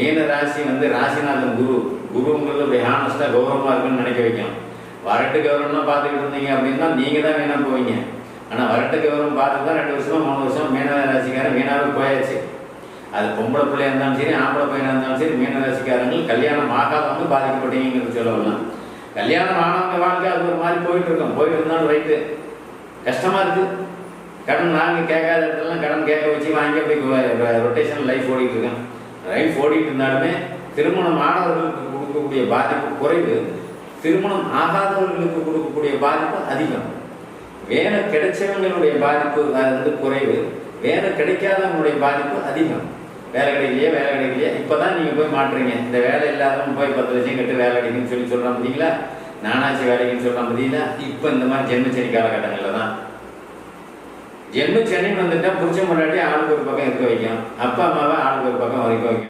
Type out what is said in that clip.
மீன ராசி வந்து ராசிநாதன் குரு. குருங்கிறது அப்படி ஹானஸ்டாக கௌரவமாக இருக்குன்னு நினைக்க வைக்கும் வரட்டு கௌரவம்னா பார்த்துக்கிட்டு இருந்தீங்க அப்படின்னா நீங்கள் தான் வீணாக போவீங்க. ஆனால் வரட்டு கௌரவம் பார்த்து தான் ரெண்டு வருஷமா மூணு வருஷம் மீன ராசிக்காரன் வீணாகவே போயாச்சு. அது பொம்பளை பிள்ளையா இருந்தாலும் சரி ஆம்பளை பையனாக இருந்தாலும் சரி மீன ராசிக்காரங்கள் கல்யாணம் ஆகாதவங்க பாதிக்கப்பட்டீங்கிறது சொல்லலாம் கல்யாணம் ஆனவங்க வாழ்க்கை அது ஒரு மாதிரி போயிட்டு இருக்கோம். போயிட்டு இருந்தாலும் ரைட்டு கஷ்டமாக இருக்குது கடன் நாங்கள் கேட்காத இடத்துலலாம் கடன் கேட்க வச்சு வாங்கி போய் ரொட்டேஷன் லைஃப் ஓடிட்டு இருக்கேன். லைஃப் ஓடிட்டு இருந்தாலுமே திருமணம் ஆனவர்களுக்கு கொடுக்கக்கூடிய பாதிப்பு குறைவு. திருமணம் ஆகாதவர்களுக்கு கொடுக்கக்கூடிய பாதிப்பு அதிகம். வேலை கிடைச்சவங்களுடைய பாதிப்பு அது வந்து குறைவு. வேலை கிடைக்காதவங்களுடைய பாதிப்பு அதிகம். வேலை கிடைக்கலையே வேலை கிடைக்கலையே இப்போ தான் நீங்கள் போய் மாட்டுறீங்க. இந்த வேலை இல்லாதவங்க போய் பத்து லட்சம் கட்டு வேலை கிடைக்குன்னு சொல்லி சொல்கிறான் பார்த்தீங்களா நானாச்சி வேலைக்குன்னு சொல்கிறான் பார்த்தீங்களா இப்போ இந்த மாதிரி ஜென்மச்சனி காலகட்டங்களில் தான் ஜென்ம சென்னைன்னு வந்துட்டா புருஷன் முன்னாடி இருக்க வைக்கும். அப்பா அம்மாவை ஆளுக்கு ஒரு பக்கம் வரைக்கும் வைக்கும்.